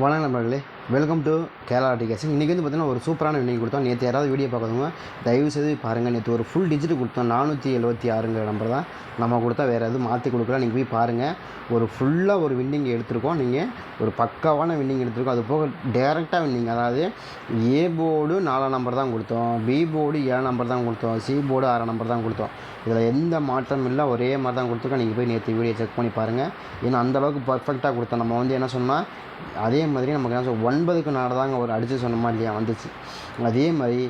வணக்கம் நண்பர்களே. Welcome to Kerala டிகேஷன் இன்றைக்கி வந்து பார்த்தீங்கன்னா ஒரு சூப்பரான வின்னிங் கொடுத்தோம். நேற்று யாராவது வீடியோ பார்க்காதவங்க தயவு செய்து பாருங்கள் நேற்று ஒரு ஃபுல் டிஜிட் கொடுத்தோம். நானூற்றி எழுபத்தி ஆறுங்கிற நம்பர் தான். நம்ம கொடுத்தா வேறு எதுவும் மாற்றி கொடுக்கல. நீங்கள் போய் பாருங்கள் ஒரு ஃபுல்லாக ஒரு வின்னிங் எடுத்திருக்கோம். நீங்கள் ஒரு பக்காவான வின்னிங் எடுத்திருக்கோம். அது போக டேரெக்டாக வின்னிங் அதாவது ஏ போர்டு நாலாம் நம்பர் தான் கொடுத்தோம். பி போர்டு ஏழு நம்பர் தான் கொடுத்தோம். சி போர்டு ஆறாம் நம்பர் தான் கொடுத்தோம். இதில் எந்த மாற்றமும் இல்லை. ஒரே மாதிரி தான் கொடுத்துருக்கோம். நீங்கள் போய் நேற்று வீடியோ செக் பண்ணி பாருங்கள் ஏன்னா அந்தளவுக்கு பர்ஃபெக்டாக கொடுத்தோம். நம்ம வந்து என்ன சொன்னால் அதே மாதிரி நமக்கு என்ன ஒன் ஒன்பதுக்கு நாலு தாங்க ஒரு அடித்து சொன்னோமா இல்லையா வந்துச்சு. அதே மாதிரி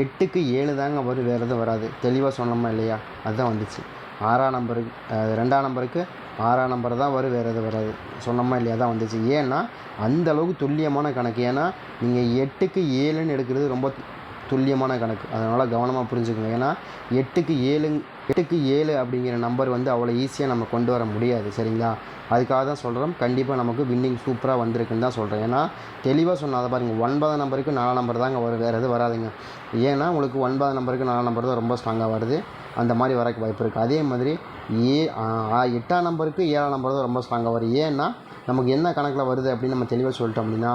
எட்டுக்கு ஏழு தாங்க வரும் வேறு எதுவும் வராது. தெளிவாக சொன்னோமா இல்லையா? அதுதான் வந்துச்சு. ஆறாம் நம்பருக்கு ரெண்டாம் நம்பருக்கு ஆறாம் நம்பர் தான் வரும் வேறு எதுவும் வராது. சொன்னோமா இல்லையா? தான் வந்துச்சு. ஏன்னா அந்த அளவுக்கு துல்லியமான கணக்கு. ஏன்னா நீங்கள் எட்டுக்கு ஏழுன்னு எடுக்கிறது ரொம்ப துல்லியமான கணக்கு. அதனால் கவனமாக புரிஞ்சுக்கோங்க. ஏன்னா எட்டுக்கு ஏழு எட்டுக்கு ஏழு அப்படிங்கிற நம்பர் வந்து அவ்வளோ ஈஸியாக நம்ம கொண்டு வர முடியாது சரிங்களா? அதுக்காக தான் சொல்கிறோம் கண்டிப்பாக நமக்கு வின்னிங் சூப்பராக வந்திருக்குன்னு தான் சொல்கிறேன் ஏன்னா தெளிவாக சொன்னால் அதை பாருங்கள் ஒன்பதாம் நம்பருக்கு நாலாம் நம்பர் தாங்க வரும் வேறு எதுவும் வராதுங்க. ஏன்னா உங்களுக்கு ஒன்பதாம் நம்பருக்கு நாலாம் நம்பர் தான் ரொம்ப ஸ்ட்ராங்காக வருது. அந்த மாதிரி வரக்கு வாய்ப்பு இருக்குது அதே மாதிரி ஏ எட்டாம் நம்பருக்கு ஏழாம் நம்பர் தான் ரொம்ப ஸ்ட்ராங்காக வரும் ஏன்னா நமக்கு என்ன கணக்கில் வருது அப்படின்னு நம்ம தெளிவாக சொல்லிட்டோம் அப்படின்னா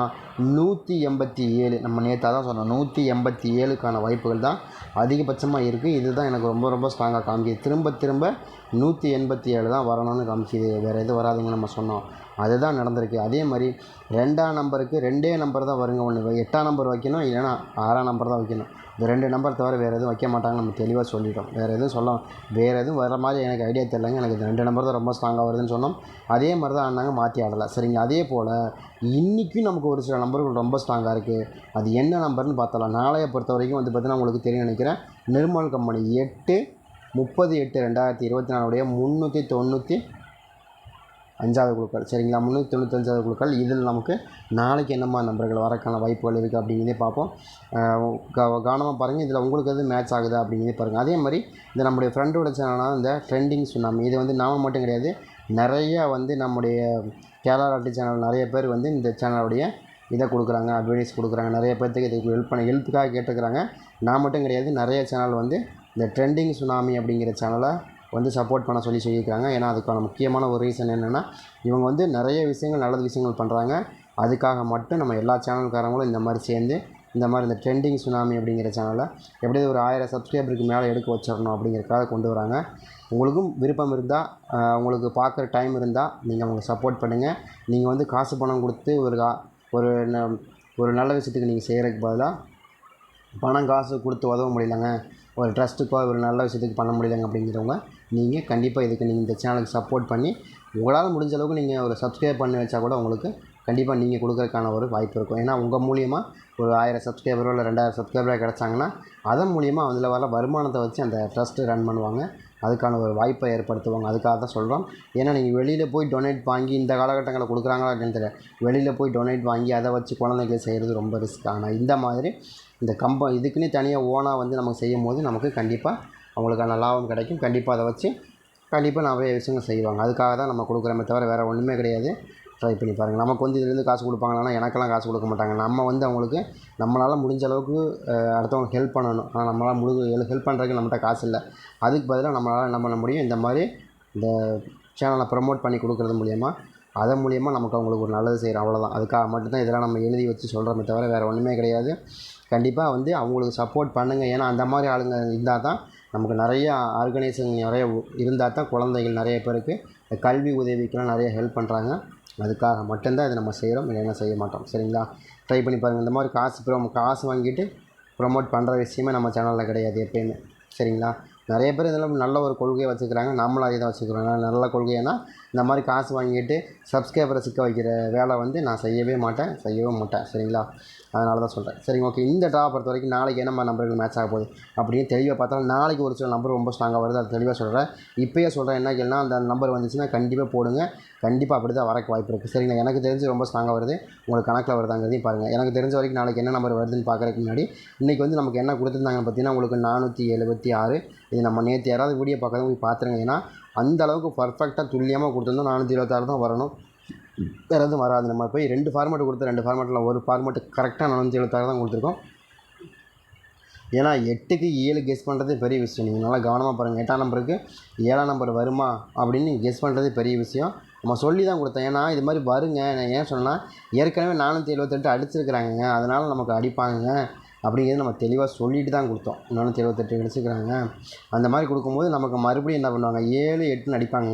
நூற்றி எண்பத்தி ஏழு. நம்ம நேற்று தான் சொன்னோம் நூற்றி எண்பத்தி ஏழுக்கான வாய்ப்புகள் தான் அதிகபட்சமாக இருக்குது இதுதான் எனக்கு ரொம்ப ரொம்ப ஸ்ட்ராங்காக காமிக்குது. திரும்ப திரும்ப நூற்றி எண்பத்தி ஏழு தான் வரணும்னு காமிக்குது. வேறு எதுவும் வராதுங்கன்னு நம்ம சொன்னோம். அதுதான் நடந்திருக்கு. அதே மாதிரி ரெண்டாம் நம்பருக்கு ரெண்டே நம்பர் தான் வருங்க ஒன்று எட்டாம் நம்பர் வைக்கணும் இல்லைன்னா ஆறாம் நம்பர் தான் வைக்கணும். இந்த ரெண்டு நம்பர் தவிர வேறு எதுவும் வைக்க மாட்டாங்க நம்ம தெளிவாக சொல்லிட்டோம். வேறு எதுவும் சொல்ல வேறு எதுவும் வர மாதிரி எனக்கு ஐடியா தெரிலங்க எனக்கு இந்த ரெண்டு நம்பர் தான் ரொம்ப ஸ்ட்ராங்காக வருதுன்னு சொன்னோம். அதே மாதிரி தான் ஆனாங்க மாற்றி ஆடலை. சரிங்க. அதே போல் இன்றைக்கும் நமக்கு ஒரு சில நம்பர்கள் ரொம்ப ஸ்ட்ராங்காக இருக்குது அது என்ன நம்பர்னு பார்த்தலாம் நாளைய பொறுத்த வரைக்கும் வந்து பார்த்தீங்கன்னா உங்களுக்கு தெரியும் நினைக்கிறேன். நிர்மல் கம்பெனி எட்டு முப்பது எட்டு ரெண்டாயிரத்தி இருபத்தி நாலுடைய முந்நூற்றி தொண்ணூற்றி அஞ்சாவது குழுக்கள். சரிங்களா? முந்நூற்றி தொண்ணூத்தஞ்சாவது குழுக்கள். இதில் நமக்கு நாளைக்கு என்னம்மா நம்பர்கள் வரக்கான வாய்ப்புகள் இருக்குது அப்படிங்கிறதே பார்ப்போம். கவனமாக பாருங்கள் இதில் உங்களுக்கு எது மேட்ச் ஆகுதா அப்படிங்கிறதே பாருங்கள் அதே மாதிரி இந்த நம்முடைய ஃப்ரெண்டோட சேனலான இந்த ட்ரெண்டிங் சுனாமி இது வந்து நாம மட்டும் கிடையாது. நிறைய வந்து நம்முடைய கேரளா ராட்டி சேனல் நிறைய பேர் வந்து இந்த சேனலுடைய இதை கொடுக்குறாங்க அட்வைஸ் கொடுக்குறாங்க. நிறைய பேர்த்துக்கு இதுக்கு ஹெல்ப் பண்ண ஹெல்ப்புக்காக கேட்டுக்கிறாங்க. நான் மட்டும் கிடையாது. நிறைய சேனல் வந்து இந்த ட்ரெண்டிங் சுனாமி அப்படிங்கிற சேனலை வந்து சப்போர்ட் பண்ண சொல்லி சொல்லியிருக்காங்க. ஏன்னா அதுக்கான முக்கியமான ஒரு ரீசன் என்னென்னா இவங்க வந்து நிறைய விஷயங்கள் நல்ல விஷயங்கள் பண்ணுறாங்க அதுக்காக மட்டும் நம்ம எல்லா சேனல்காரங்களும் இந்த மாதிரி சேர்ந்து இந்த மாதிரி இந்த ட்ரெண்டிங் சுனாமி அப்படிங்கிற சேனலை எப்படியாவது ஒரு ஆயிரம் சப்ஸ்கிரைபருக்கு மேலே எடுக்க வச்சிடணும் அப்படிங்கிறக்காக கொண்டு வராங்க. உங்களுக்கும் விருப்பம் இருந்தால் உங்களுக்கு பார்க்குற டைம் இருந்தால் நீங்கள் அவங்களுக்கு சப்போர்ட் பண்ணுங்கள் நீங்கள் வந்து காசு பணம் கொடுத்து ஒரு கா- ஒரு ந- ஒரு நல்ல விஷயத்துக்கு நீங்கள் செய்கிறதுக்கு பதிலாக பணம் காசு கொடுத்து உதவ முடியலங்க. ஒரு ட்ரஸ்ட்டுக்கோ ஒரு நல்ல விஷயத்துக்கு பண்ண முடியலங்க அப்படிங்கிறவங்க நீங்கள் கண்டிப்பாக இதுக்கு நீங்கள் இந்த சேனலுக்கு சப்போர்ட் பண்ணி உங்களால் முடிஞ்ச அளவுக்கு நீங்கள் ஒரு சப்ஸ்கிரைப் பண்ணி வச்சா கூட உங்களுக்கு கண்டிப்பாக நீங்கள் கொடுக்குறதுக்கான ஒரு வாய்ப்பு இருக்கும். ஏன்னா உங்கள் மூலியமாக ஒரு ஆயிரம் சப்ஸ்கிரைபரோ இல்லை ரெண்டாயிரம் சப்ஸ்கிரைபராக கிடச்சாங்கன்னா அதன் மூலியமாக அதில் வர வருமானத்தை வச்சு அந்த ட்ரஸ்ட்டு ரன் பண்ணுவாங்க. அதுக்கான ஒரு வாய்ப்பை ஏற்படுத்துவாங்க. அதுக்காக தான் சொல்கிறோம் ஏன்னா நீங்கள் வெளியில் போய் டொனேட் வாங்கி இந்த காலகட்டங்களில் கொடுக்குறாங்களா அப்படின்னு தெரியல. வெளியில் போய் டொனேட் வாங்கி அதை வச்சு குழந்தைங்க செய்கிறது ரொம்ப ரிஸ்க் ஆனால் இந்த மாதிரி இந்த கம்ப இதுக்குன்னே தனியாக ஓனாக வந்து நமக்கு செய்யும் போது நமக்கு கண்டிப்பாக அவங்களுக்கான லாபம் கிடைக்கும். கண்டிப்பாக அதை வச்சு கண்டிப்பாக நிறைய விஷயங்கள் செய்வாங்க. அதுக்காக தான் நம்ம கொடுக்குறமே தவிர வேறு ஒன்றுமே கிடையாது. ட்ரை பண்ணி பாருங்கள் நமக்கு வந்து இதுலேருந்து காசு கொடுப்பாங்கன்னா எனக்கெல்லாம் காசு கொடுக்க மாட்டாங்க. நம்ம வந்து அவங்களுக்கு நம்மளால் முடிஞ்ச அளவுக்கு அடுத்தவங்களுக்கு ஹெல்ப் பண்ணணும். ஆனால் நம்மளால் முழு ஹெல்ப் பண்ணுறதுக்கு நம்மகிட்ட காசு இல்லை. அதுக்கு பதிலாக நம்மளால் என்ன பண்ண முடியும்? இந்த மாதிரி இந்த சேனலை ப்ரமோட் பண்ணி கொடுக்குறது மூலியமா அதன் மூலியமாக நமக்கு அவங்களுக்கு ஒரு நல்லது செய்கிறோம் அவ்வளோதான் அதுக்காக மட்டும்தான் இதெல்லாம் நம்ம எழுதி வச்சு சொல்கிறோமே தவிர வேறு ஒன்றுமே கிடையாது. கண்டிப்பாக வந்து அவங்களுக்கு சப்போர்ட் பண்ணுங்கள் ஏன்னா அந்த மாதிரி ஆளுங்க இருந்தால் தான் நமக்கு நிறைய ஆர்கனைசேஷன் நிறைய இருந்தால் தான் குழந்தைகள் நிறைய பேருக்கு இந்த கல்வி உதவிக்கெலாம் நிறைய ஹெல்ப் பண்ணுறாங்க அதுக்காக மட்டும்தான் இதை நம்ம செய்கிறோம் இல்லைன்னா செய்ய மாட்டோம். சரிங்களா? ட்ரை பண்ணி பாருங்கள் இந்த மாதிரி காசு ப்ரோ காசு வாங்கிட்டு ப்ரொமோட் பண்ணுற விஷயமே நம்ம சேனலில் கிடையாது எப்பயுமே. சரிங்களா? நிறைய பேர் இதெல்லாம் நல்ல ஒரு கொள்கையை வச்சுக்கிறாங்க. நம்மளும் அதே தான் வச்சுக்கிறோம். நல்ல கொள்கைன்னா இந்த மாதிரி காசு வாங்கிட்டு சப்ஸ்கிரைபரை சிக்க வைக்கிற வேலை வந்து நான் செய்யவே மாட்டேன். செய்யவே மாட்டேன். சரிங்களா? அதனால தான் சொல்கிறேன் சரிங்க ஓகே இந்த டாப் பொறுத்த வரைக்கும் நாளைக்கு என்ன மாதிரி நம்பர்கள் மேட்ச் ஆக போகுது அப்படின்னு தெளிவாக பார்த்தாலும் நாளைக்கு ஒரு சில நம்பர் ரொம்ப ஸ்ட்ராங்காக வருது. அது தெளிவாக சொல்கிறேன் இப்போயே சொல்கிறேன் என்ன கேள்னா அந்த நம்பர் வந்துச்சுன்னா கண்டிப்பாக போடுங்க. கண்டிப்பாக அப்படி தான் வரக்கு வாய்ப்பு இருக்குது சரிங்களா? எனக்கு தெரிஞ்சு ரொம்ப ஸ்ட்ராங்காக வருது. உங்களுக்கு கணக்கில் வருதாங்கிறதையும் பாருங்கள் எனக்கு தெரிஞ்ச வரைக்கும் நாளைக்கு என்ன நம்பர் வருதுன்னு பார்க்குறதுக்கு முன்னாடி இன்றைக்கி வந்து நமக்கு என்ன கொடுத்துருந்தாங்கன்னு பார்த்தீங்கன்னா உங்களுக்கு நானூற்றி எழுபத்தி ஆறு. இது நம்ம நேற்று யாராவது வீடியோ பார்க்காதவங்க போய் பார்த்துருங்க ஏன்னா அந்த அளவுக்கு பர்ஃபெக்டாக துல்லியமாக கொடுத்துருந்தோம் நானூற்றி இருபத்தாறு தான் வரணும். வேறு எதுவும் வராது. நம்ம போய் ரெண்டு ஃபார்மேட் கொடுத்து ரெண்டு ஃபார்மேட்டில் ஒரு ஃபார்மேட் கரெக்டாக நானூற்றி எழுபத்தாறு தான் கொடுத்துருக்கோம். ஏன்னா எட்டுக்கு ஏழு கெஸ் பண்ணுறது பெரிய விஷயம். நீங்கள் நல்லா கவனமாக பாருங்கள் எட்டாம் நம்பருக்கு ஏழாம் நம்பர் வருமா அப்படின்னு நீங்கள் கெஸ் பண்ணுறது பெரிய விஷயம். நம்ம சொல்லி தான் கொடுத்தோம் ஏன்னா இது மாதிரி வருங்க. நான் ஏன் சொன்னேன்னா ஏற்கனவே நானூற்றி எழுபத்தெட்டு அடிச்சிருக்கிறாங்க அதனால் நமக்கு அடிப்பாங்க. அப்படிங்கிறது நம்ம தெளிவாக சொல்லிட்டு தான் கொடுத்தோம். நானூற்றி எழுபத்தெட்டு அடிச்சிருக்கிறாங்க. அந்த மாதிரி கொடுக்கும்போது நமக்கு மறுபடியும் என்ன பண்ணுவாங்க? ஏழு எட்டுன்னு அடிப்பாங்க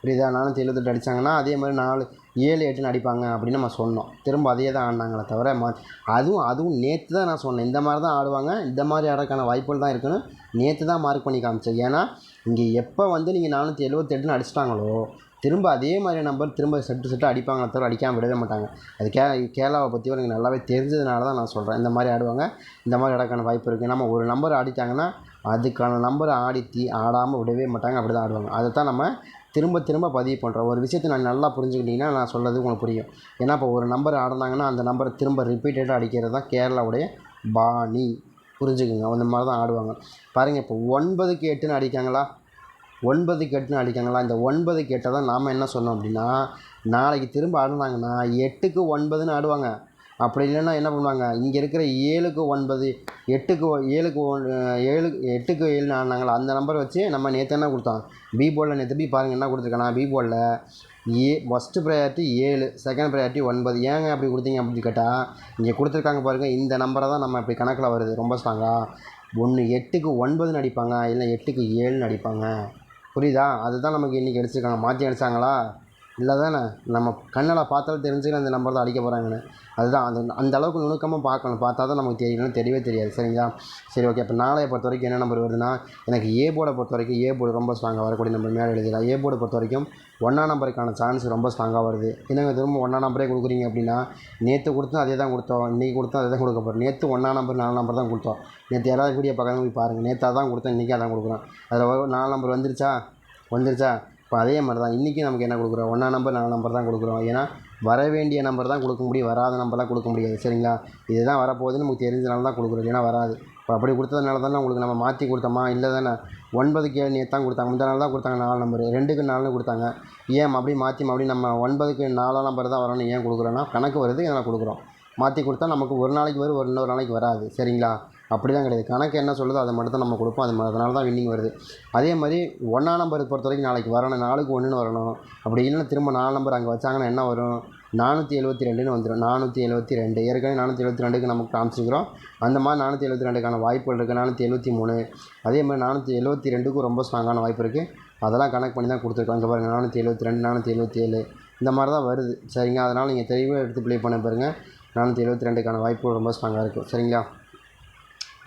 புரியுதா? நானூற்றி எழுபத்தெட்டு அடித்தாங்கன்னா அதே மாதிரி நாலு ஏழு எட்டுன்னு அடிப்பாங்க அப்படின்னு நம்ம சொன்னோம். திரும்ப அதே தான் ஆடினாங்களே தவிர மா அதுவும் அதுவும் நேற்று தான் நான் சொன்னேன். இந்த மாதிரி தான் ஆடுவாங்க. இந்த மாதிரி ஆடுறதுக்கான வாய்ப்புகள் தான் இருக்குன்னு நேற்று தான் மார்க் பண்ணி காமிச்சேன். ஏன்னா இங்கே எப்போ வந்து நீங்கள் நானூற்றி எழுபத்தெட்டுன்னு அடிச்சிட்டாங்களோ திரும்ப அதே மாதிரி நம்பர் திரும்ப செட்டு செட்டு அடிப்பாங்களே தவிர அடிக்காமல் விடவே மாட்டாங்க. அது கே கேரளாவை பற்றி எனக்கு நல்லாவே தெரிஞ்சதுனால தான் நான் சொல்கிறேன் இந்த மாதிரி ஆடுவாங்க. இந்த மாதிரி ஆடக்கான வாய்ப்பு இருக்குது நம்ம ஒரு நம்பர் ஆடிட்டாங்கன்னா அதுக்கான நம்பரை ஆடி தீ ஆடாமல் விடவே மாட்டாங்க. அப்படி தான் ஆடுவாங்க. அதை தான் நம்ம திரும்ப திரும்ப பதிவு பண்ணுறோம் ஒரு விஷயத்தை நான் நல்லா புரிஞ்சுக்கிட்டிங்கன்னா நான் சொல்கிறது உங்களுக்கு புரியும். ஏன்னா இப்போ ஒரு நம்பர் ஆடினாங்கன்னா அந்த நம்பரை திரும்ப ரிப்பீட்டடாக அடிக்கிறது தான் கேரளாவுடைய பாணி. புரிஞ்சுக்குங்க. அந்த மாதிரி தான் ஆடுவாங்க. பாருங்கள் இப்போ ஒன்பதுக்கு எட்டுன்னு அடிக்காங்களா ஒன்பது கெட்டுன்னு அடிக்காங்களா இந்த ஒன்பது கெட்டை தான் நாம் என்ன சொன்னோம் அப்படின்னா நாளைக்கு திரும்ப ஆடினாங்கன்னா எட்டுக்கு ஒன்பதுன்னு ஆடுவாங்க. அப்படி இல்லைன்னா என்ன பண்ணுவாங்க? இங்கே இருக்கிற ஏழுக்கு ஒன்பது எட்டுக்கு ஒ- ஏழுக்கு ஒன் ஏழு எட்டுக்கு ஏழுன்னு ஆடினாங்களா? அந்த நம்பரை வச்சு நம்ம நேற்று என்ன கொடுத்தோம்? பி போர்டில் நேற்று பி பாருங்கள் என்ன கொடுத்துருக்கானா பி போர்டில் ஏ ஃபஸ்ட்டு ப்ரையாரிட்டி ஏழு செகண்ட் ப்ரையாரிட்டி ஒன்பது. ஏங்க அப்படி கொடுத்தீங்க அப்படின்னு கேட்டால் இங்கே கொடுத்துருக்காங்க பாருங்கள் இந்த நம்பரை தான் நம்ம இப்படி கணக்கில் வருது. ரொம்ப ஸ்ட்ராங்காக ஒன்று எட்டுக்கு ஒன்பதுன்னு அடிப்பாங்க இல்லை எட்டுக்கு ஏழுன்னு அடிப்பாங்க. புரியுதா? அதுதான் நமக்கு இன்றைக்கி அடிச்சிருக்காங்க மாற்றி அடிச்சாங்களா இல்லை தானே நம்ம கண்ணில் பார்த்தாலும் தெரிஞ்சுக்கணும் இந்த நம்பர் தான் அடிக்க போகிறாங்கன்னு அதுதான் அந்த அந்த அளவுக்கு நுணுக்கமாக பார்க்கணும். பார்த்தா தான் நமக்கு தெரியணும் தெரியவே தெரியாது. சரிங்களா? சரி ஓகே இப்போ நாளைய பொறுத்த வரைக்கும் என்ன நம்பர் வருதுன்னா எனக்கு ஏ போர்டை பொறுத்த வரைக்கும் ஏ போர்டு ரொம்ப ஸ்ட்ராங்காக வரக்கூடிய நம்பர் மேலே எழுதிடலாம். ஏ போர்டை பொறுத்த வரைக்கும் ஒன்றாம் நம்பருக்கான சான்ஸ் ரொம்ப ஸ்ட்ராங்காக வருது. என்னங்க திரும்ப ஒன்றாம் நம்பரே கொடுக்குறீங்க அப்படின்னா நேற்று கொடுத்தா அதே தான் கொடுத்தோம். இன்றைக்கி கொடுத்தா அதே தான் கொடுக்க போகிறோம் நேற்று ஒன்றாம் நம்பர் நாலு நம்பர் தான் கொடுத்தோம். நேற்று யாராவது வீடியோ பார்க்காம போய் பாருங்கள் நேற்று அதான் கொடுத்தேன் இன்றைக்கி அதான் கொடுக்குறோம். அதில் நாலு நம்பர் வந்துருச்சா? வந்துருச்சா? இப்போ அதே மாதிரி தான் இன்றைக்கும் நமக்கு என்ன கொடுக்குறோம்? ஒன்றா நம்பர் நாலு நம்பர் தான் கொடுக்குறோம். ஏன்னா வர வேண்டிய நம்பர் தான் கொடுக்க முடியும். வராத நம்பர்லாம் கொடுக்க முடியாது. சரிங்களா? இதுதான் வரப்போகுதுன்னு நமக்கு தெரிஞ்சனால தான் கொடுக்குறோம். ஏன்னா வராது. இப்போ அப்படி கொடுத்ததுனால தானே உங்களுக்கு நம்ம மாற்றி கொடுத்தோமா? இல்லை தானே? ஒன்பதுக்கு ஏழு நேற்று தான் கொடுத்தாங்க. முந்தா நாள் தான் கொடுத்தாங்க நாலு நம்பர். ரெண்டுக்கு நாலுன்னு கொடுத்தாங்க. ஏன் அப்படியே மாற்றி மறுபடியும் நம்ம ஒன்பதுக்கு நாலாம் நம்பர் தான் வரணும்னு ஏன் கொடுக்குறோன்னா கணக்கு வருது இதனால் கொடுக்குறோம். மாற்றி கொடுத்தா நமக்கு ஒரு நாளைக்கு வரும் ஒரு இன்னொரு நாளைக்கு வராது. சரிங்களா? அப்படி தான் கிடையாது. கணக்கு என்ன சொல்லுதோ அதை மட்டும் தான் நம்ம கொடுப்போம். அது அதனால தான் வின்னிங் வருது. அதே மாதிரி ஒன்றாம் நம்பர் பொறுத்த வரைக்கும் நாளைக்கு வரணும். நாலுக்கு ஒன்றுன்னு வரணும். அப்படி இல்லைன்னா திரும்ப நாலு நம்பர் அங்கே வச்சாங்கன்னா என்ன வரும்? நானூற்றி எழுபத்தி ரெண்டுன்னு வந்துடும் நானூற்றி எழுபத்தி ரெண்டு. ஏற்கனவே நானூற்றி எழுபத்தி ரெண்டுக்கு நமக்கு காமிச்சிக்கிறோம் அந்த மாதிரி நானூற்றி எழுபத்தி ரெண்டுக்கான வாய்ப்புகள் இருக்குது நானூற்றி எழுபத்தி மூணு. அதே மாதிரி நானூற்றி எழுபத்தி ரெண்டுக்கும் ரொம்ப ஸ்ட்ராங்கான வாய்ப்பு இருக்குது அதெல்லாம் கணக்கு பண்ணி தான் கொடுத்துருக்கோம். இங்கே பாருங்கள் நானூற்றி எழுபத்தி ரெண்டு நானூற்றி எழுபத்தி ஏழு. இந்த மாதிரி தான் வருது. சரிங்க அதனால் நீங்கள் தெளிவாக எடுத்து ப்ளே பண்ண பாருங்கள் நானூற்றி எழுபத்தி ரெண்டுக்கான வாய்ப்பு ரொம்ப ஸ்ட்ராங்காக இருக்கும் சரிங்களா?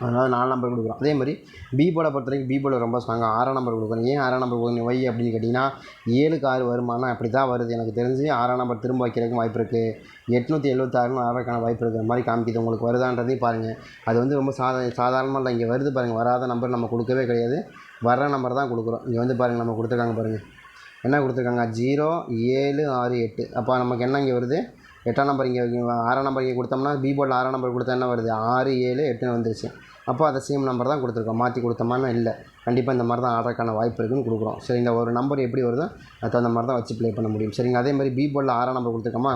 அதனால் நாலு நம்பர் கொடுக்குறோம். அதே மாதிரி பி போர்டை பொறுத்த வரைக்கும் பி போர்டு ரொம்ப ஸ்ட்ராங்காக ஆறாம் நம்பர் கொடுக்குறோம் ஏன் ஆறாம் நம்பர் கொடுக்குறீங்க வை அப்படின்னு கேட்டிங்கன்னா ஏழுக்கு ஆறு வருமானம் அப்படி தான் வருது. எனக்கு தெரிஞ்சு ஆறாம் நம்பர் திரும்ப வைக்கிறதுக்கு வாய்ப்பு இருக்குது எட்நூற்றி எழுபத்தாறுன்னு ஆறதுக்கான வாய்ப்பு இருக்கிற மாதிரி காமிக்குது. உங்களுக்கு வருதான்றதையும் பாருங்கள் அது வந்து ரொம்ப சாதா சாதாரணமாக இல்லை. இங்கே வருது பாருங்கள் வராத நம்பர் நம்ம கொடுக்கவே கிடையாது. வர்ற நம்பர் தான் கொடுக்குறோம். இங்கே வந்து பாருங்கள் நம்ம கொடுத்துருக்காங்க பாருங்கள் என்ன கொடுத்துருக்காங்க? ஜீரோ ஏழு ஆறு எட்டு. அப்போ நமக்கு என்ன இங்கே வருது? எட்டாம் நம்பர் இங்கே ஆறாம் நம்பர் இங்கே கொடுத்தோம்னா பி போர்டில் ஆறாம் நம்பர் கொடுத்தா என்ன வருது? ஆறு ஏழு எட்டுன்னு வந்துருச்சு. அப்போ அதை சேம் நம்பர் தான் கொடுத்துருக்கோம். மாற்றி கொடுத்தோமான்னு இல்லை. கண்டிப்பாக இந்த மாதிரி தான் ஆடுறதுக்கான வாய்ப்பு இருக்குன்னு கொடுக்குறோம். சரிங்களா ஒரு நம்பர் எப்படி வருதோ அதுக்கு தகுந்த மாதிரி தான் வச்சு ப்ளே பண்ண முடியும். சரிங்க அதே மாதிரி பி போர்டில் ஆறாம் நம்பர் கொடுத்துருக்கோமா?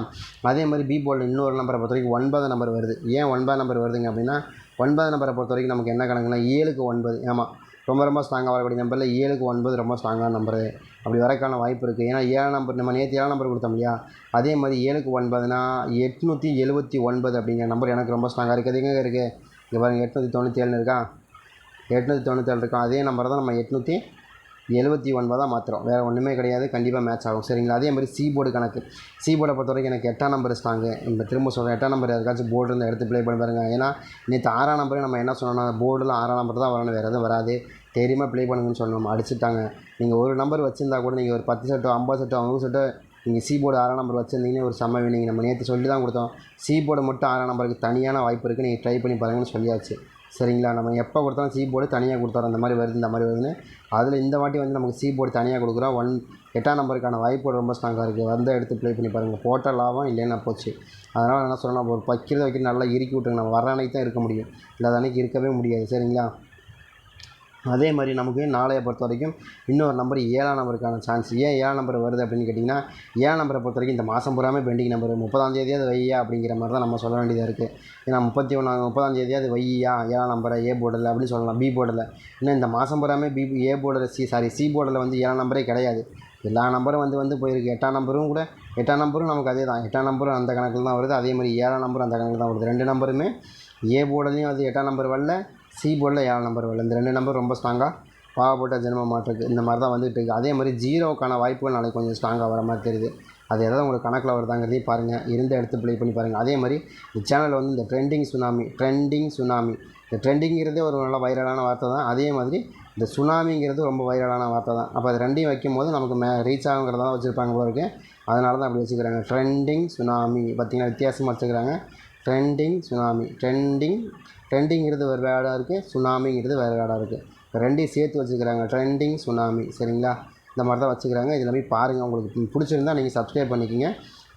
அதே மாதிரி பி போர்டில் இன்னொரு நம்பரை பொறுத்த வரைக்கும் ஒன்பது நம்பர் வருது. ஏன் ஒன்பது நம்பர் வருதுங்க அப்படின்னா ஒன்பது நம்பரை பொறுத்த வரைக்கும் நமக்கு என்ன கணக்குனா ஏழுக்கு ஒன்பது. ஆமாம் ரொம்ப ரொம்ப ஸ்ட்ராங்காக வரக்கூடிய நம்பரில் ஏழுக்கு ஒன்பது ரொம்ப ஸ்ட்ராங்கான நம்பரு அப்படி வரக்கான வாய்ப்பு இருக்குது ஏன்னா ஏழாம் நம்பர் நம்ம நேற்று ஏழாம் நம்பர் கொடுத்தோம் இல்லையா? அதே மாதிரி ஏழுக்கு ஒன்பதுனா எட்நூற்றி எழுபத்தி ஒன்பது அப்படிங்கிற நம்பர் எனக்கு ரொம்ப ஸ்ட்ராங்காக இருக்குது அது எங்கே இருக்குது இங்கே பாருங்கள் எட்நூற்றி தொண்ணூற்றி ஏழுன்னு இருக்கா? எட்நூற்றி தொண்ணூற்றி ஏழு இருக்கான் அதே நம்பர் தான் நம்ம எட்நூற்றி எழுபத்தி ஒன்பதாக மாற்றுறோம் வேறு ஒன்றுமே கிடையாது. கண்டிப்பாக மேட்ச் ஆகும். சரிங்களா? அதே மாதிரி சி போர்டு கணக்கு. சி போர்டை பொறுத்த வரைக்கும் எனக்கு எட்டாம் நம்பர் ஸ்ட்ராங்கு நம்ம திரும்ப சொல்கிறேன் எட்டாம் நம்பர் யாருக்காச்சும் போர்டு இருந்து எடுத்து ப்ளே பண்ணி பாருங்க. ஏன்னா நேற்று ஆறாம் நம்பரே நம்ம என்ன சொன்னோம்னா போர்டில் ஆறாம் நம்பர் தான் வரணும் வேறு எதுவும் வராது. தைரியமாக ப்ளே பண்ணுங்கன்னு சொன்னோம். அடிச்சுட்டாங்க. நீங்கள் ஒரு நம்பர் வச்சுருந்தா கூட நீங்கள் ஒரு பத்து செட்டோ ஐம்பது செட்டோ அவங்க செட்டோ நீங்கள் சி போர்டு ஆறாம் நம்பர் வச்சுருந்தீங்கன்னா ஒரு செம்ம வினிங் நம்ம நேற்று சொல்லி தான் கொடுத்தோம். சி போர்டு மட்டும் ஆறாம் நம்பருக்கு தனியான வாய்ப்பு இருக்குது நீங்கள் ட்ரை பண்ணி பாருங்கன்னு சொல்லியாச்சு. சரிங்களா? நம்ம எப்போ கொடுத்தாலும் சி போர்டு தனியாக கொடுத்தாரோம் அந்த மாதிரி வருது இந்த மாதிரி வருதுன்னு. அதில் இந்த வாட்டி வந்து நமக்கு சி போர்டு தனியாக கொடுக்குறோம் ஒன் எட்டாம் நம்பருக்கான வாய்ப்பு ரொம்ப ஸ்ட்ராங்காக இருக்குது வந்து எடுத்து ப்ளே பண்ணி பாருங்கள் போட்ட லாபம் இல்லைன்னா போச்சு. அதனால் என்ன சொல்லணும் ஒரு வைக்கிறது வைக்கிறது நல்லா இறுக்கி விட்டுருங்க. நம்ம வர அன்னைக்கு தான் இருக்க முடியும். இல்லை அன்னைக்கு இருக்கவே முடியாது. சரிங்களா? அதே மாதிரி நமக்கு நாளைய பொறுத்த வரைக்கும் இன்னொரு நம்பர் ஏழாம் நம்பருக்கான சான்ஸ் ஏன் ஏழாம் நம்பர் வருது அப்படின்னு கேட்டிங்கன்னா ஏழாம் நம்பரை பொறுத்த வரைக்கும் இந்த மாதம் பூராமே பெண்டிங் நம்பர் முப்பதாம் தேதியாவது வையா அப்படிங்கிற மாதிரி தான் நம்ம சொல்ல வேண்டியதாக இருக்குது ஏன்னா முப்பத்தி ஒன்றா முப்பதாம் தேதியாவது வையா ஏழாம் நம்பரை ஏ போர்டில் அப்படின்னு சொல்லலாம். பி போர்டில் இன்னும் இந்த மாதம் பூராமே பி ஏ போர்டில் சி சாரி சி போர்டில் வந்து ஏழாம் நம்பரே கிடையாது. எல்லா நம்பரும் வந்து வந்து போயிருக்கு. எட்டாம் நம்பரும் கூட எட்டாம் நம்பரும் நமக்கு அதே தான் எட்டாம் நம்பரும் அந்த கணக்கில் தான் வருது. அதே மாதிரி ஏழாம் நம்பரும் அந்த கணக்கில் தான் வருது. ரெண்டு நம்பருமே ஏ போர்டுலேயும் அது எட்டாம் நம்பர் வரல. சி போர்டில் ஏழாம் நம்பர் வரல இந்த ரெண்டு நம்பர் ரொம்ப ஸ்ட்ராங்காக பாவப்பட்ட ஜென்ம மாற்றுக்கு இந்த மாதிரி தான் வந்துட்டு இருக்குது அதே மாதிரி ஜீரோக்கான வாய்ப்புகள் நாளைக்கு கொஞ்சம் ஸ்ட்ராங்காக வர மாதிரி தெரியுது. அது எதாவது உங்களுக்கு கணக்கில் வருதாங்கிறதையும் பாருங்கள் இருந்த எடுத்து ப்ளே பண்ணி பாருங்கள் அதே மாதிரி இந்த சேனலில் வந்து இந்த ட்ரெண்டிங் சுனாமி ட்ரெண்டிங் சுனாமி இந்த ட்ரெண்டிங்கிறதே ஒரு நல்ல வைரலான வார்த்தை தான். அதே மாதிரி இந்த சுனாமிங்கிறது ரொம்ப வைரலான வார்த்தை தான். அப்போ அது ரெண்டையும் வைக்கும் போது நமக்கு மே ரீச் ஆகுங்கிறதா வச்சுருப்பாங்க போல இருக்கு. அதனால தான் அப்படி வச்சுக்கிறாங்க. ட்ரெண்டிங் சுனாமி பார்த்திங்கன்னா வித்தியாசமாக வச்சுக்கிறாங்க. ட்ரெண்டிங் சுனாமி ட்ரெண்டிங் ட்ரெண்டிங்கிறது ஒரு வேர்டாக இருக்குது சுனாமிங்கிறது வேறு வேர்டாக இருக்குது இப்போ ரெண்டையும் சேர்த்து வச்சுக்கிறாங்க. ட்ரெண்டிங் சுனாமி சரிங்களா? இந்த மாதிரி தான் வச்சுக்கிறாங்க. இதில் போய் பாருங்கள் உங்களுக்கு பிடிச்சிருந்தா நீங்கள் சப்ஸ்கிரைப் பண்ணிக்கோங்க.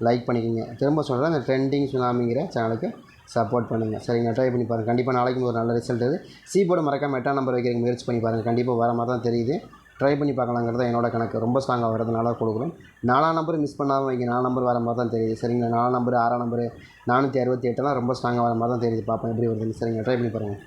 லைக் பண்ணிக்கோங்க. திரும்ப சொல்கிறேன் அந்த ட்ரெண்டிங் சுனாமிங்கிற சேனலுக்கு சப்போர்ட் பண்ணுங்கள் சரிங்க ட்ரை பண்ணி பாருங்கள் கண்டிப்பாக நாளைக்கு ஒரு நல்ல ரிசல்ட் இது சீபோர்டு மறக்காமல் எட்டாம் நம்பர் வைக்கிறதுக்கு முயற்சி பண்ணி பாருங்கள் கண்டிப்பாக வர மாதிரி தான் தெரியுது. ட்ரை பண்ணி பார்க்கலாங்கிறது என்னோட கணக்கு. ரொம்ப ஸ்ட்ராங்காக வரதுனால கொடுக்குறோம் நாலாம் நம்பர் மிஸ் பண்ணாமல் வைங்க. நாலு நம்பர் வர மாதிரி தான் தெரியுது. சரிங்களா? நாலாம் நம்பர் ஆறாம் நம்பர் நானூற்றி அறுபத்தி எட்டெல்லாம் ரொம்ப ஸ்ட்ராங்காக வர மாதிரி தான் தெரியுது. பார்ப்போம் எப்படி வருதுன்னு. சரிங்க ட்ரை பண்ணி பாருங்கள்